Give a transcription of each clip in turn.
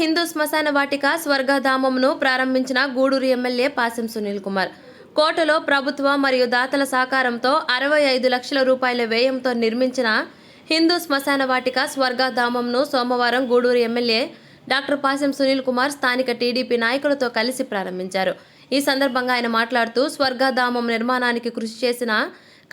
హిందూ శ్మశాన వాటిక స్వర్గధామంను ప్రారంభించిన గూడూరు ఎమ్మెల్యే పాసెం సునీల్ కుమార్. కోటలో ప్రభుత్వ మరియు దాతల సహకారంతో అరవై ఐదు లక్షల రూపాయల వ్యయంతో నిర్మించిన హిందూ శ్మశాన వాటిక స్వర్గధామంను సోమవారం గూడూరు ఎమ్మెల్యే డాక్టర్ పాసెం సునీల్ కుమార్ స్థానిక టీడీపీ నాయకులతో కలిసి ప్రారంభించారు. ఈ సందర్భంగా ఆయన మాట్లాడుతూ స్వర్గధామం నిర్మాణానికి కృషి చేసిన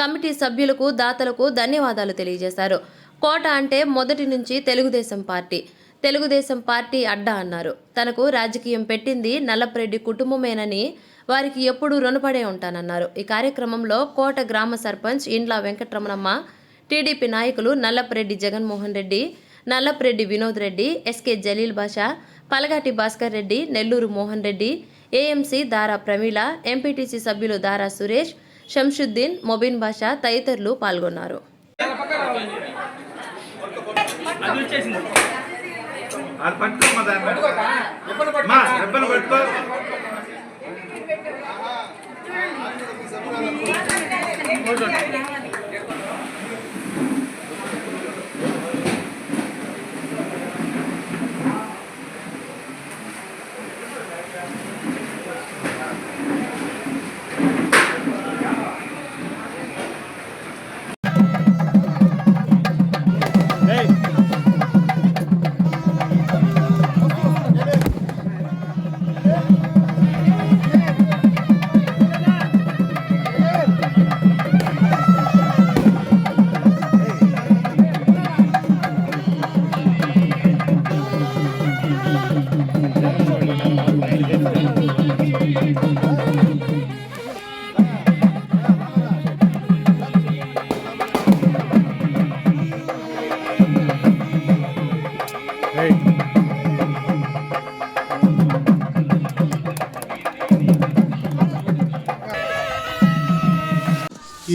కమిటీ సభ్యులకు దాతలకు ధన్యవాదాలు తెలియజేశారు. కోట అంటే మొదటి నుంచి తెలుగుదేశం పార్టీ. తెలుగుదేశం పార్టీ అడ్డా అన్నారు. తనకు రాజకీయం పెట్టింది నల్లపరెడ్డి కుటుంబమేనని వారికి ఎప్పుడూ రుణపడే ఉంటానన్నారు. ఈ కార్యక్రమంలో కోట గ్రామ సర్పంచ్ ఇండ్ల వెంకటరమణమ్మ టీడీపీ నాయకులు Nallapareddy Jaganmohan Reddy Nallapareddy Vinod Reddy SK Jaleel Basha Palagati Bhaskar Reddy Nellore Mohan Reddy AMC Dara Prameela MPTC సభ్యులు దారా సురేష్ షంషుద్దీన్ మొబిన్ బాషా తదితరులు పాల్గొన్నారు. అది పట్టుకోమ్మా దాన్ని మా రెబ్బలు పట్టుకో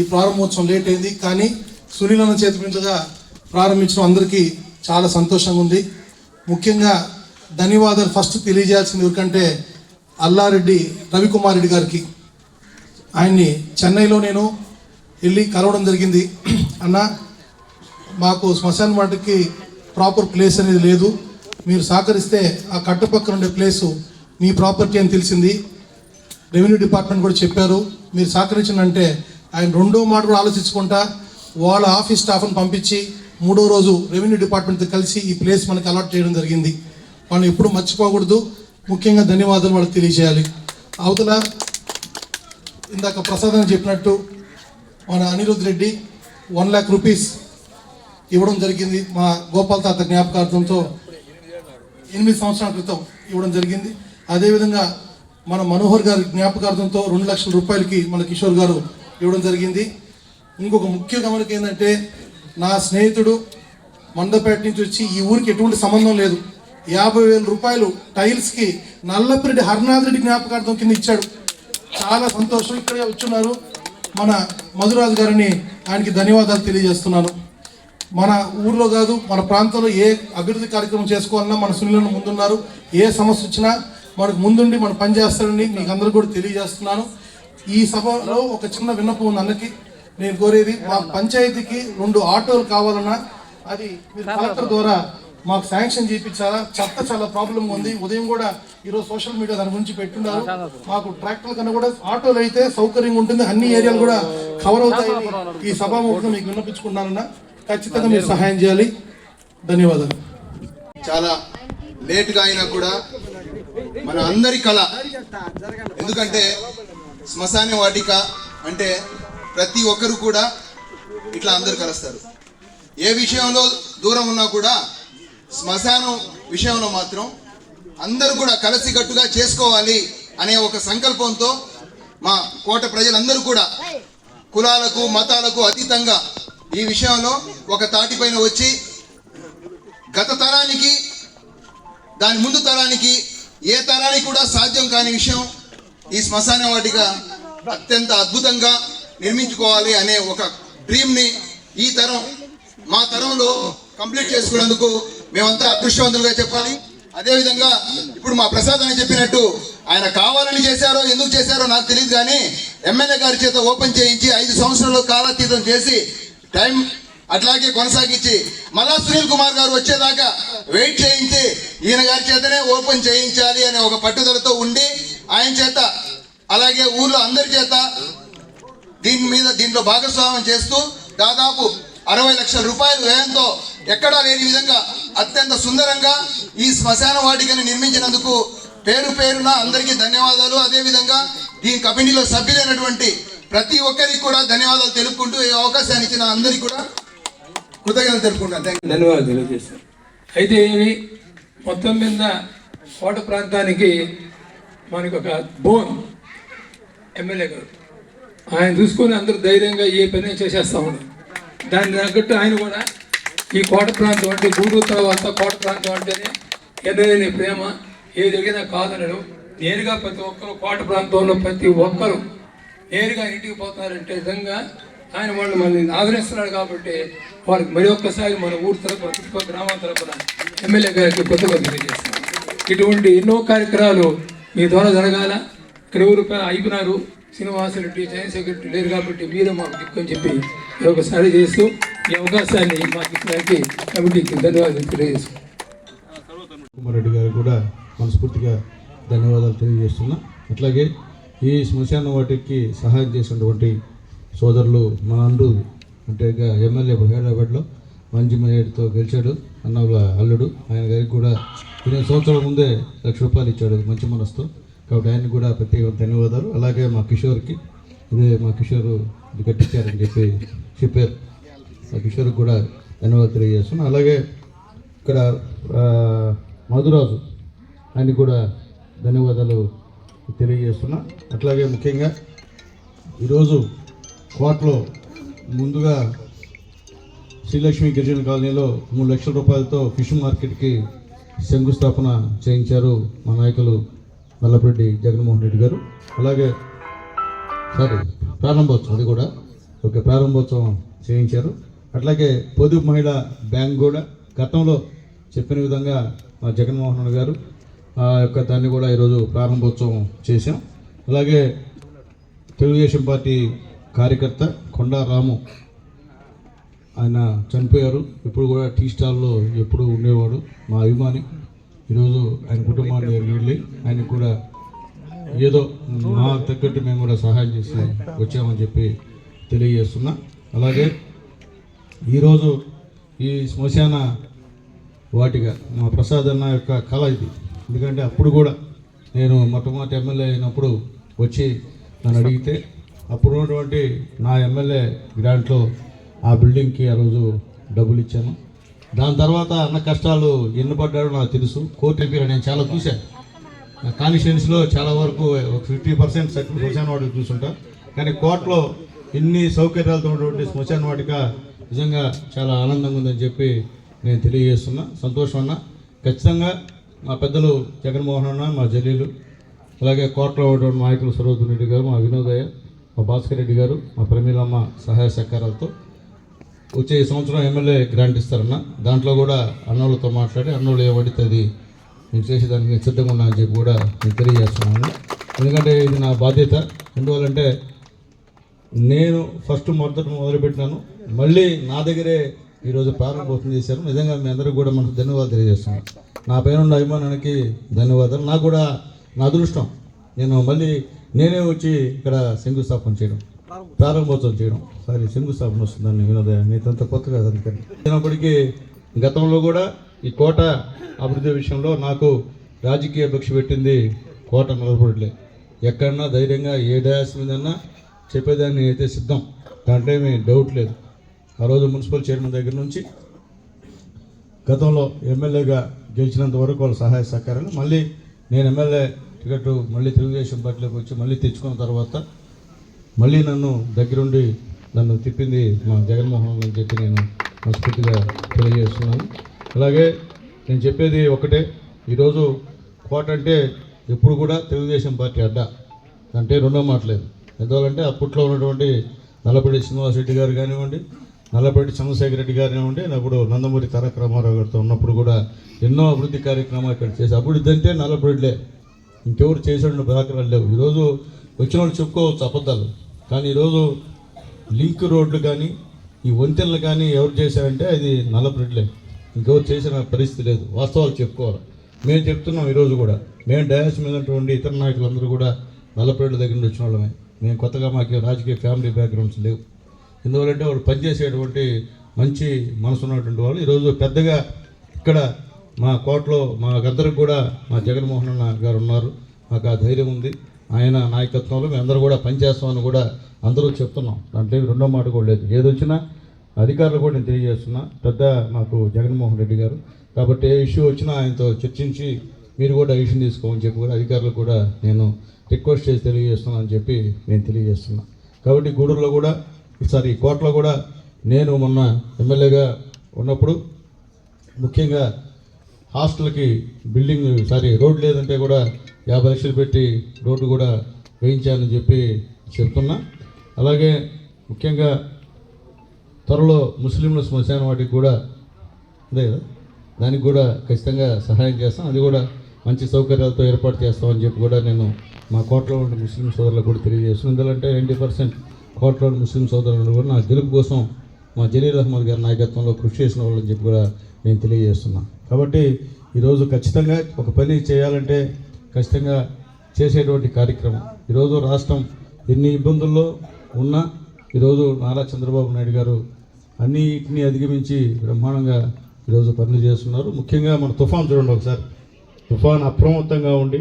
ఈ ప్రారంభోత్సవం లేట్ అయింది. కానీ సునీల్ చేతిపించగా ప్రారంభించడం అందరికీ చాలా సంతోషంగా ఉంది. ముఖ్యంగా ధన్యవాదాలు ఫస్ట్ తెలియజేయాల్సింది ఎవరికంటే అల్లారెడ్డి రవికుమార్ రెడ్డి గారికి. ఆయన్ని చెన్నైలో నేను వెళ్ళి కలవడం జరిగింది. అన్న మాకు శ్మశాన వాటికి ప్రాపర్ ప్లేస్ అనేది లేదు. మీరు సహకరిస్తే ఆ కట్టుపక్కన ఉండే ప్లేసు మీ ప్రాపర్టీ అని తెలిసింది. రెవెన్యూ డిపార్ట్మెంట్ కూడా చెప్పారు. మీరు సహకరించినంటే ఆయన రెండో మాట కూడా ఆలోచించుకుంటా వాళ్ళ ఆఫీస్ స్టాఫ్ని పంపించి మూడో రోజు రెవెన్యూ డిపార్ట్మెంట్తో కలిసి ఈ ప్లేస్ మనకి అలాట్ చేయడం జరిగింది. వాళ్ళని ఎప్పుడు మర్చిపోకూడదు. ముఖ్యంగా ధన్యవాదాలు వాళ్ళకి తెలియజేయాలి. అవతల ఇందాక ప్రసాద్ అని చెప్పినట్టు మన అనిరుద్ రెడ్డి వన్ ల్యాక్ రూపీస్ ఇవ్వడం జరిగింది మా గోపాల్ తాత జ్ఞాపకార్థంతో. ఎనిమిది సంవత్సరాల క్రితం ఇవ్వడం జరిగింది. అదేవిధంగా మన మనోహర్ గారి జ్ఞాపకార్థంతో రెండు లక్షల రూపాయలకి మన కిషోర్ గారు ఇవ్వడం జరిగింది. ఇంకొక ముఖ్య గమనిక ఏంటంటే నా స్నేహితుడు మండపేట నుంచి వచ్చి ఈ ఊరికి ఎటువంటి సంబంధం లేదు. యాభై వేల రూపాయలు టైల్స్కి నల్లపిరెడ్డి హరినాథ్ రెడ్డి జ్ఞాపకార్థం కింద ఇచ్చాడు. చాలా సంతోషం. ఇక్కడే వచ్చున్నారు. మన మధురాజు గారిని ఆయనకి ధన్యవాదాలు తెలియజేస్తున్నాను. మన ఊర్లో కాదు మన ప్రాంతంలో ఏ అభివృద్ధి కార్యక్రమం చేసుకోవాలన్నా మన సునీలను ముందున్నారు. ఏ సమస్య వచ్చినా మనకు ముందుండి మనం పనిచేస్తారని మీకు అందరూ కూడా తెలియజేస్తున్నాను. ఈ సభలో ఒక చిన్న విన్నపం ఉంది అన్నకి నేను కోరేది మా పంచాయతీకి రెండు ఆటోలు కావాలన్నా అది మీరు కలెక్టర్ ద్వారా మాకు శాంక్షన్ చేయించాలా? చెత్త చాలా ప్రాబ్లం ఉంది. ఉదయం కూడా ఈరోజు సోషల్ మీడియా దాని గురించి పెట్టున్నారు. మాకు ట్రాక్టర్ కన్నా కూడా ఆటోలు అయితే సౌకర్యంగా ఉంటుంది. అన్ని ఏరియాలు కూడా కవర్ అవుతాయని ఈ సభాముఖంగా మీకు విన్నపించుకున్నానన్నా. ఖచ్చితంగా మీరు సహాయం చేయాలి. ధన్యవాదాలు. చాలా లేట్గా అయినా కూడా మన అందరి కళ. ఎందుకంటే శ్మశాన వాటిక అంటే ప్రతి ఒక్కరు కూడా ఇట్లా అందరు కలుస్తారు. ఏ విషయంలో దూరం ఉన్నా కూడా శ్మశానం విషయంలో మాత్రం అందరూ కూడా కలిసికట్టుగా చేసుకోవాలి అనే ఒక సంకల్పంతో మా కోట ప్రజలందరూ కూడా కులాలకు మతాలకు అతీతంగా ఈ విషయంలో ఒక తాటిపైన వచ్చి గత తరానికి దాని ముందు తరానికి ఏ తరానికి కూడా సాధ్యం కాని విషయం ఈ శ్మశాన వాటిక అత్యంత అద్భుతంగా నిర్మించుకోవాలి అనే ఒక డ్రీమ్ని ఈ తరం మా తరంలో కంప్లీట్ చేసుకున్నందుకు మేమంతా అదృష్టవంతులుగా చెప్పాలి. అదేవిధంగా ఇప్పుడు మా ప్రసాద్ అని చెప్పినట్టు ఆయన కావాలని చేశారో ఎందుకు చేశారో నాకు తెలియదు కానీ ఎమ్మెల్యే గారి చేత ఓపెన్ చేయించి ఐదు సంవత్సరాలు కాలాతీతం చేసి టైం అట్లాగే కొనసాగించి మళ్ళా సునీల్ కుమార్ గారు వచ్చేదాకా వెయిట్ చేయించి ఈయన గారి చేతనే ఓపెన్ చేయించాలి అనే ఒక పట్టుదలతో ఉండి ఆయన చేత అలాగే ఊర్లో అందరి చేత దీని మీద దీంట్లో భాగస్వామ్యం చేస్తూ దాదాపు అరవై లక్షల రూపాయల వ్యయంతో ఎక్కడా లేని విధంగా అత్యంత సుందరంగా ఈ శ్మశాన వాటికని నిర్మించినందుకు పేరు పేరున అందరికీ ధన్యవాదాలు. అదేవిధంగా దీని కమిటీలో సభ్యులైనటువంటి ప్రతి ఒక్కరికి కూడా ధన్యవాదాలు తెలుపుకుంటూ ఈ అవకాశాన్ని ఇచ్చిన అందరికీ కూడా కృతజ్ఞతలు తెలుపుకుంటాను. ధన్యవాదాలు తెలియజేస్తాను అయితే మొత్తం మీద కోట ప్రాంతానికి మనకు ఒక బోన్ ఎమ్మెల్యే గారు. ఆయన చూసుకొని అందరూ ధైర్యంగా ఏ పని చేసేస్తా ఉన్నారు. దాన్ని తగ్గట్టు ఆయన కూడా ఈ కోట ప్రాంతం అంటే గూడూరు తర్వాత కోట ప్రాంతం అంటేనే ఎన్నలేని ప్రేమ. ఏది జరిగినా కాదనడు. నేరుగా ప్రతి ఒక్కరు కోట ప్రాంతంలో ప్రతి ఒక్కరు నేరుగా ఇంటికి పోతున్నారంటే నిజంగా ఆయన వాళ్ళు మనల్ని ఆదరిస్తున్నాడు కాబట్టి వారికి మరి ఒక్కసారి మన ఊరు తరపున చుట్టుపక్కల గ్రామాల తరపున ఎమ్మెల్యే గారికి కృతజ్ఞతలు తెలియజేస్తున్నాం. ఇటువంటి ఎన్నో కార్యక్రమాలు మీ ద్వారా జరగాల. ఇక్కడ ఎవరు అయిపోయినారు శ్రీనివాసరెడ్డి జైన్ సెక్రటరీ లేరు కాబట్టి మీరే మాకు దిక్కని చెప్పి ఒకసారి చేస్తూ ఈ అవకాశాన్ని మాకు ఇచ్చినకి కమిటీకి ధన్యవాదాలు తెలియజేస్తున్నాం కుమార్ రెడ్డి గారు కూడా మనస్ఫూర్తిగా ధన్యవాదాలు తెలియజేస్తున్నా. అట్లాగే ఈ శ్మశాన వాటికి సహాయం చేసినటువంటి సోదరులు మా అండు అంటే ఎమ్మెల్యే హైదరాబాద్లో మంచి మేయర్తో గెలిచాడు. అన్నవుల అల్లుడు. ఆయన గారికి కూడా పదిహేను సంవత్సరాల ముందే లక్ష రూపాయలు ఇచ్చాడు. మంచి మనసుతో కాబట్టి ఆయనకు కూడా ప్రత్యేక ధన్యవాదాలు. అలాగే మా కిషోర్కి ఇదే మా కిషోర్ కట్టించారని చెప్పి చెప్పారు. మా కిషోర్కి కూడా ధన్యవాదాలు తెలియజేస్తున్నాను. అలాగే ఇక్కడ మధురాజు ఆయనకు కూడా ధన్యవాదాలు తెలియజేస్తున్నా. అట్లాగే ముఖ్యంగా ఈరోజు కోటలో ముందుగా శ్రీలక్ష్మి గిరిజన కాలనీలో మూడు లక్షల రూపాయలతో ఫిష్ మార్కెట్కి శంకుస్థాపన చేయించారు మా నాయకులు నల్లపరెడ్డి జగన్మోహన్ రెడ్డి గారు. అలాగే సారీ ప్రారంభోత్సవం అది కూడా. ఓకే ప్రారంభోత్సవం చేయించారు. అట్లాగే పొదుపు మహిళా బ్యాంక్ కూడా గతంలో చెప్పిన విధంగా మా జగన్మోహన్ రెడ్డి గారు ఆ యొక్క దాన్ని కూడా ఈరోజు ప్రారంభోత్సవం చేశాం. అలాగే తెలుగుదేశం పార్టీ కార్యకర్త కొండా రాము ఆయన చనిపోయారు. ఇప్పుడు కూడా టీ స్టాల్లో ఎప్పుడు ఉండేవాడు. మా అభిమాని. ఈరోజు ఆయన కుటుంబాన్ని వెళ్ళి ఆయన కూడా ఏదో మా తగ్గట్టు మేము కూడా సహాయం చేసి వచ్చామని చెప్పి తెలియజేస్తున్నా. అలాగే ఈరోజు ఈ శ్మశాన వాటిగా మా ప్రసాద్ అన్న యొక్క కళ ఇది. ఎందుకంటే అప్పుడు కూడా నేను మొట్టమొదటి ఎమ్మెల్యే అయినప్పుడు వచ్చి నన్ను అడిగితే అప్పుడు ఉన్నటువంటి నా ఎమ్మెల్యే దాంట్లో ఆ బిల్డింగ్కి ఆ రోజు డబ్బులు ఇచ్చాను దాని తర్వాత అన్న కష్టాలు ఎన్ని పడ్డాడో నాకు తెలుసు. కోర్టు ఎంపీలో నేను చాలా చూశాను నా కాన్స్టిట్యున్సీలో చాలా వరకు ఒక ఫిఫ్టీ పర్సెంట్ సర్టిఫికేట్ శ్మశాన వాటికి చూసుంటా. కానీ కోర్టులో ఇన్ని సౌకర్యాలతో ఉన్నటువంటి శ్మశాన వాటిక నిజంగా చాలా ఆనందంగా ఉందని చెప్పి నేను తెలియజేస్తున్నా. సంతోషం అన్న. ఖచ్చితంగా మా పెద్దలు జగన్మోహన్ అన్న మా జలీలు అలాగే కోర్టులో ఉన్నటువంటి నాయకులు సరోజు రెడ్డి గారు మా వినోదయ్య మా భాస్కర్ రెడ్డి గారు మా ప్రమీలమ్మ సహాయ సహకారాలతో వచ్చే సంవత్సరం ఎమ్మెల్యే గ్రాంట్ ఇస్తారన్న. దాంట్లో కూడా అన్నోళ్ళతో మాట్లాడి అన్నోళ్ళు ఏ పడితే నేను చేసేదానికి నేను సిద్ధంగా ఉన్నా అని చెప్పి కూడా నేను తెలియజేస్తున్నాను. ఎందుకంటే ఇది నా బాధ్యత. ఎందువల్లంటే నేను ఫస్ట్ మొదట మొదలుపెట్టినాను. మళ్ళీ నా దగ్గరే ఈరోజు ప్రారంభోత్సవం చేశారు. నిజంగా మీ అందరికీ కూడా మనకు ధన్యవాదాలు తెలియజేస్తున్నాను. నా పైన ఉన్న అభిమానానికి ధన్యవాదాలు. నాకు కూడా నా అదృష్టం. నేను మళ్ళీ నేనే వచ్చి ఇక్కడ శంకుస్థాపన చేయడం. ప్రారంభోత్సవం చేయడం. సారీ శంకుస్థాపన వస్తుందని వినోదయ నీతంత కొత్త అందుకని. అయినప్పటికీ గతంలో కూడా ఈ కోట అభివృద్ధి విషయంలో నాకు రాజకీయ భిక్ష పెట్టింది కోట నిలబడలే ఎక్కడన్నా ధైర్యంగా ఏ డయాస్ మీదన్నా చెప్పేదాన్ని అయితే సిద్ధం. దాంట్లో ఏమీ డౌట్ లేదు. ఆ రోజు మున్సిపల్ చైర్మన్ దగ్గర నుంచి గతంలో ఎమ్మెల్యేగా గెలిచినంత వరకు వాళ్ళ సహాయ సహకారాలు మళ్ళీ నేను ఎమ్మెల్యే టికెట్ మళ్ళీ తెలుగుదేశం పార్టీలోకి వచ్చి మళ్ళీ తెచ్చుకున్న తర్వాత మళ్ళీ నన్ను దగ్గరుండి నన్ను తిప్పింది మా జగన్మోహన్ అని చెప్పి నేను మనస్ఫూర్తిగా తెలియజేస్తున్నాను. అలాగే నేను చెప్పేది ఒకటే ఈరోజు కోట అంటే ఎప్పుడు కూడా తెలుగుదేశం పార్టీ అడ్డ అంటే రెండో మాటలేదు. ఎందువల్లంటే అప్పట్లో ఉన్నటువంటి నల్లపల్లి శ్రీనివాసరెడ్డి గారు కానివ్వండి నల్లపల్లి చంద్రశేఖర రెడ్డి గారు కానివ్వండి అప్పుడు నందమూరి తారక రామారావు గారితో ఉన్నప్పుడు కూడా ఎన్నో అభివృద్ధి కార్యక్రమాలు ఇక్కడ చేసి అభివృద్ధి అంటే నల్లపల్లిలే ఇంకెవరు చేసిన దాఖలాలు లేవు. ఈరోజు వచ్చిన వాళ్ళు చెప్పుకోవచ్చు అబద్ధాలు. కానీ ఈరోజు లింక్ రోడ్లు కానీ ఈ వంతెనలు కానీ ఎవరు చేశారంటే అది నల్లబ్రెడ్లే ఇంకెవరు చేసిన పరిస్థితి లేదు. వాస్తవాలు చెప్పుకోవాలి. మేము చెప్తున్నాం ఈరోజు కూడా. మేము డయాస్ మీద ఉన్నటువంటి ఇతర నాయకులందరూ కూడా నల్లబ్రెడ్ల దగ్గర నుంచి వచ్చిన వాళ్ళమే. మేము కొత్తగా మాకు రాజకీయ ఫ్యామిలీ బ్యాక్గ్రౌండ్స్ లేవు. ఎందువల్లంటే వాళ్ళు పనిచేసేటువంటి మంచి మనసు ఉన్నటువంటి వాళ్ళు. ఈరోజు పెద్దగా ఇక్కడ మా కోటలో మాకందరికి కూడా మా జగన్మోహన్ అన్న గారు ఉన్నారు. మాకు ఆ ధైర్యం ఉంది. ఆయన నాయకత్వంలో అందరూ కూడా పనిచేస్తామని కూడా అందరూ చెప్తున్నాం. దాంట్లో రెండో మాట కూడా లేదు. ఏదొచ్చినా అధికారులు కూడా నేను తెలియజేస్తున్నా. పెద్ద మాకు జగన్మోహన్ రెడ్డి గారు. కాబట్టి ఏ ఇష్యూ వచ్చినా ఆయనతో చర్చించి మీరు కూడా ఇష్యూ తీసుకోమని చెప్పి కూడా అధికారులు కూడా నేను రిక్వెస్ట్ చేసి తెలియజేస్తున్నాను అని చెప్పి నేను తెలియజేస్తున్నా. కాబట్టి గూడూరులో కూడా సారీ కోటలో కూడా నేను మొన్న ఎమ్మెల్యేగా ఉన్నప్పుడు ముఖ్యంగా హాస్టల్కి బిల్డింగ్ సారీ రోడ్ లేదంటే కూడా యాభై లక్షలు పెట్టి రోడ్డు కూడా వేయించాలని చెప్పి చెప్తున్నా. అలాగే ముఖ్యంగా త్వరలో ముస్లింల శ్మశాన వాటికి కూడా అదే కదా దానికి కూడా ఖచ్చితంగా సహాయం చేస్తాం. అది కూడా మంచి సౌకర్యాలతో ఏర్పాటు చేస్తామని చెప్పి కూడా నేను మా కోటలో ఉండే ముస్లిం సోదరులకు కూడా తెలియజేస్తున్నాను. ఎందుకంటే నైంటీ పర్సెంట్ కోటలోని ముస్లిం సోదరులు కూడా నా గెలుపు కోసం మా జలీల్ అహ్మద్ గారి నాయకత్వంలో కృషి చేసిన వాళ్ళని చెప్పి కూడా నేను తెలియజేస్తున్నా. కాబట్టి ఈరోజు ఖచ్చితంగా ఒక పని చేయాలంటే ఖచ్చితంగా చేసేటువంటి కార్యక్రమం. ఈరోజు రాష్ట్రం ఎన్ని ఇబ్బందుల్లో ఉన్నా ఈరోజు నారా చంద్రబాబు నాయుడు గారు అన్నిటిని అధిగమించి బ్రహ్మాండంగా ఈరోజు పనులు చేస్తున్నారు. ముఖ్యంగా మన తుఫాన్ చూడండి ఒకసారి. తుఫాన్ అప్రమత్తంగా ఉండి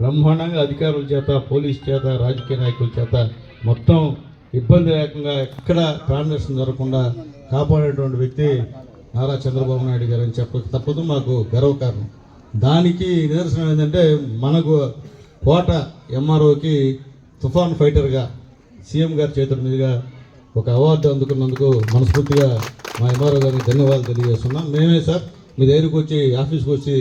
బ్రహ్మాండంగా అధికారుల చేత పోలీస్ చేత రాజకీయ నాయకుల చేత మొత్తం ఇబ్బంది లేకుండా ఎక్కడ ప్రాణ నష్టం జరగకుండా కాపాడేటువంటి వ్యక్తి నారా చంద్రబాబు నాయుడు గారు అని చెప్పక తప్పదు మాకు గర్వకారణం దానికి నిదర్శనం ఏంటంటే మనకు కోట ఎంఆర్ఓకి తుఫాన్ ఫైటర్గా సీఎం గారి చేతుల మీదుగా ఒక అవార్డు అందుకున్నందుకు మనస్ఫూర్తిగా మా ఎంఆర్ఓ గారికి ధన్యవాదాలు తెలియజేస్తున్నాం. మేమే సార్ మీ దగ్గరికి వచ్చి ఆఫీస్కి వచ్చి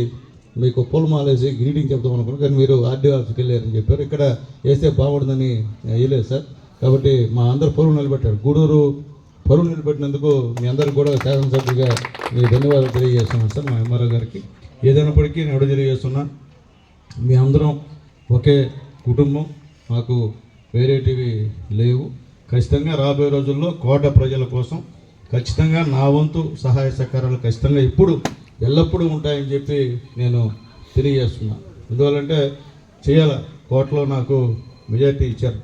మీకు పూలమాలేసి గ్రీటింగ్ చెప్తాం అనుకున్నాం కానీ మీరు ఆర్డీఓ ఆఫీస్కి వెళ్ళారని చెప్పారు. ఇక్కడ వేస్తే బాగుంటుందని వేయలేదు సార్. కాబట్టి మా అందరు పరువు నిలబెట్టారు. గూడూరు పరువు నిలబెట్టినందుకు మీ అందరికి కూడా శాసనసభ్యుగా మీ ధన్యవాదాలు తెలియజేస్తున్నాను సార్ మా ఎంఆర్ఓ గారికి. ఏదైనప్పటికీ నేను అడుగు తెలియజేస్తున్నా మీ అందరం ఒకే కుటుంబం మాకు వేరేటివి లేవు. ఖచ్చితంగా రాబోయే రోజుల్లో కోట ప్రజల కోసం ఖచ్చితంగా నా వంతు సహాయ సహకారాలు ఖచ్చితంగా ఇప్పుడు ఎల్లప్పుడూ ఉంటాయని చెప్పి నేను తెలియజేస్తున్నా. ఎందువల్లంటే చేయాల కోటలో నాకు మెజార్టీ ఇచ్చారు.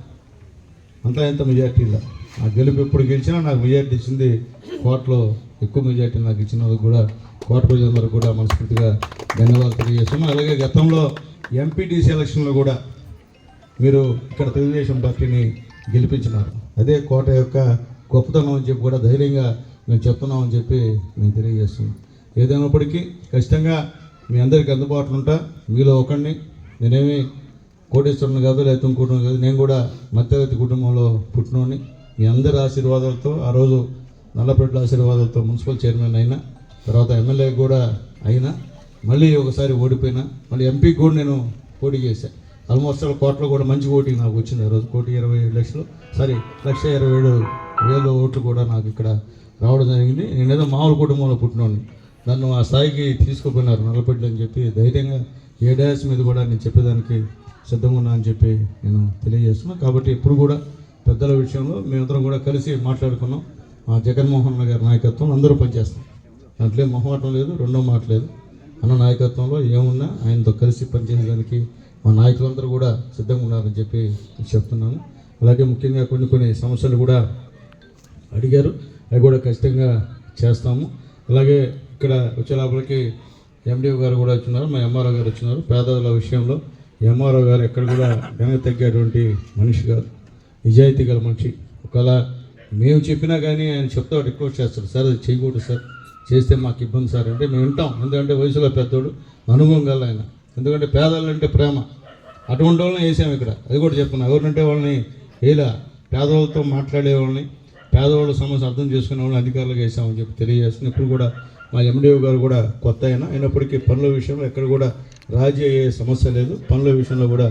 అంతా ఎంత మెజార్టీ ఇలా నా గెలుపు ఎప్పుడు గెలిచినా నాకు మెజార్టీ ఇచ్చింది కోటలో ఎక్కువ మెజార్టీ నాకు ఇచ్చినందుకు కూడా కోట ప్రజలందరూ కూడా మనస్ఫూర్తిగా ధన్యవాదాలు తెలియజేస్తున్నాం. అలాగే గతంలో ఎంపీటీసీ ఎలక్షన్లో కూడా మీరు ఇక్కడ తెలుగుదేశం పార్టీని గెలిపించినారు. అదే కోట యొక్క గొప్పతనం అని చెప్పి కూడా ధైర్యంగా మేము చెప్తున్నామని చెప్పి నేను తెలియజేస్తున్నాను. ఏదైనప్పటికీ ఖచ్చితంగా మీ అందరికీ అందుబాటులో ఉంటా. మీలో ఒకడిని నేనేమి కోటేశ్వరుని కాదు లేకపోతే ఇంకోటి కాదు. నేను కూడా మధ్యతరగతి కుటుంబంలో పుట్టినోని మీ అందరి ఆశీర్వాదాలతో ఆ రోజు నల్లపెట్ల ఆశీర్వాదాలతో మున్సిపల్ చైర్మన్ అయినా తర్వాత ఎమ్మెల్యే కూడా అయినా మళ్ళీ ఒకసారి ఓడిపోయినా మళ్ళీ ఎంపీ కూడా నేను పోటీ చేశాను ఆల్మోస్ట్ ఆల్ కోట్లో కూడా మంచి ఓటింగ్ నాకు వచ్చింది ఆ రోజు. కోటి ఇరవై ఏడు లక్షలు సారీ లక్ష ఇరవై ఏడు వేల ఓట్లు కూడా నాకు ఇక్కడ రావడం జరిగింది. నేనేదో మామూలు కుటుంబంలో పుట్టినోడిని. నన్ను ఆ స్థాయికి తీసుకుపోయినారు నల్లపెట్లు అని చెప్పి ధైర్యంగా ఏ డాన్స్ మీద కూడా నేను చెప్పేదానికి సిద్ధంగా ఉన్నా అని చెప్పి నేను తెలియజేస్తున్నాను కాబట్టి ఇప్పుడు కూడా పెద్దల విషయంలో మేమందరం కూడా కలిసి మాట్లాడుకున్నాం. మా జగన్మోహన్ గారి నాయకత్వం అందరూ పనిచేస్తాం. దాంట్లో మొహమాటం లేదు రెండో మాట లేదు. అన్న నాయకత్వంలో ఏమున్నా ఆయనతో కలిసి పనిచేసేదానికి మా నాయకులందరూ కూడా సిద్ధంగా ఉన్నారని చెప్పి చెప్తున్నాను. అలాగే ముఖ్యంగా కొన్ని కొన్ని సమస్యలు కూడా అడిగారు. అవి కూడా ఖచ్చితంగా చేస్తాము. అలాగే ఇక్కడ వచ్చే లోపలికి ఎండిఓ గారు కూడా వచ్చినారు మా ఎంఆర్ఓ గారు వచ్చినారు. పేదల విషయంలో ఎంఆర్ఓ గారు ఎక్కడ కూడా వెనక తగ్గేటువంటి మనిషి కాదు. నిజాయితీ గల మనిషి. ఒకవేళ మేము చెప్పినా కానీ ఆయన చెప్తా రిక్వెస్ట్ చేస్తాడు సార్ అది చేయకూడదు సార్. చేస్తే మాకు ఇబ్బంది సార్. అంటే మేము వింటాం. ఎందుకంటే వయసులో పెద్దోడు అనుభవం గల ఆయన. ఎందుకంటే పేదలంటే ప్రేమ. అటువంటి వాళ్ళని వేసాము ఇక్కడ. అది కూడా చెప్తున్నా ఎవరంటే వాళ్ళని ఇలా పేదవాళ్ళతో మాట్లాడే వాళ్ళని పేదవాళ్ళ సమస్య అర్థం చేసుకునే వాళ్ళని అధికారులకు వేసామని చెప్పి తెలియజేస్తున్నాను. ఇప్పుడు కూడా మా ఎండిఓ గారు కూడా కొత్త అయినా అయినప్పటికీ పనుల విషయంలో ఎక్కడ కూడా రాజీ అయ్యే సమస్య లేదు. పనుల విషయంలో కూడా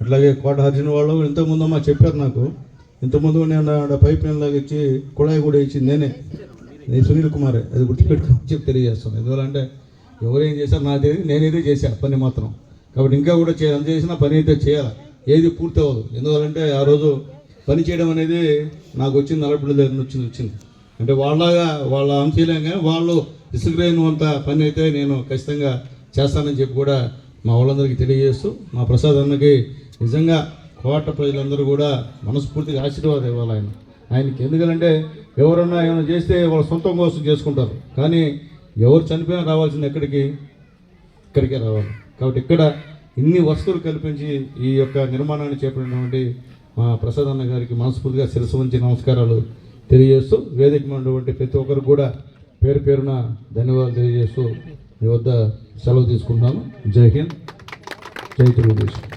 అట్లాగే కోట హర్జన వాళ్ళు ఇంతకుముందు అమ్మా చెప్పారు నాకు. ఇంతకుముందు నేను ఆడ పైప్ లైన్ లాగా ఇచ్చి కుళాయి కూడా ఇచ్చింది నేనే. నేను సునీల్ కుమారే అది గుర్తుపెట్టుకో చెప్పి తెలియజేస్తాను. ఎందువల్లంటే ఎవరేం చేశారు నా తెలియదు నేనైతే చేశాను పని మాత్రం. కాబట్టి ఇంకా కూడా చేయాలి చేసినా పని అయితే చేయాలి. ఏది పూర్తి అవ్వదు. ఎందువల్లంటే ఆ రోజు పని చేయడం అనేది నాకు వచ్చింది నలభై దగ్గర నుంచి వచ్చింది అంటే వాళ్ళగా వాళ్ళ అంశీలేం కానీ వాళ్ళు ఇసుగ్రైనంత పని అయితే నేను ఖచ్చితంగా చేస్తానని చెప్పి కూడా మా వాళ్ళందరికీ తెలియజేస్తూ మా ప్రసాద్ అన్నకి నిజంగా కోట ప్రజలందరూ కూడా మనస్ఫూర్తిగా ఆశీర్వాదం ఇవ్వాలి ఆయన. ఆయనకి ఎందుకంటే ఎవరన్నా ఏమైనా చేస్తే వాళ్ళ సొంతం కోసం చేసుకుంటారు. కానీ ఎవరు చనిపోయినా రావాల్సింది ఎక్కడికి? ఇక్కడికే రావాలి. కాబట్టి ఇక్కడ ఇన్ని వస్తువులు కల్పించి ఈ యొక్క నిర్మాణాన్ని చేపట్టినటువంటి మా ప్రసాద్ అన్న గారికి మనస్ఫూర్తిగా శిరస్సు ఉంచి నమస్కారాలు తెలియజేస్తూ వేదిక ఉన్నటువంటి ప్రతి ఒక్కరు కూడా పేరు పేరున ధన్యవాదాలు తెలియజేస్తూ మీ వద్ద సెలవు తీసుకుంటున్నాను. జై హింద్. జై తెలుగుదేశం.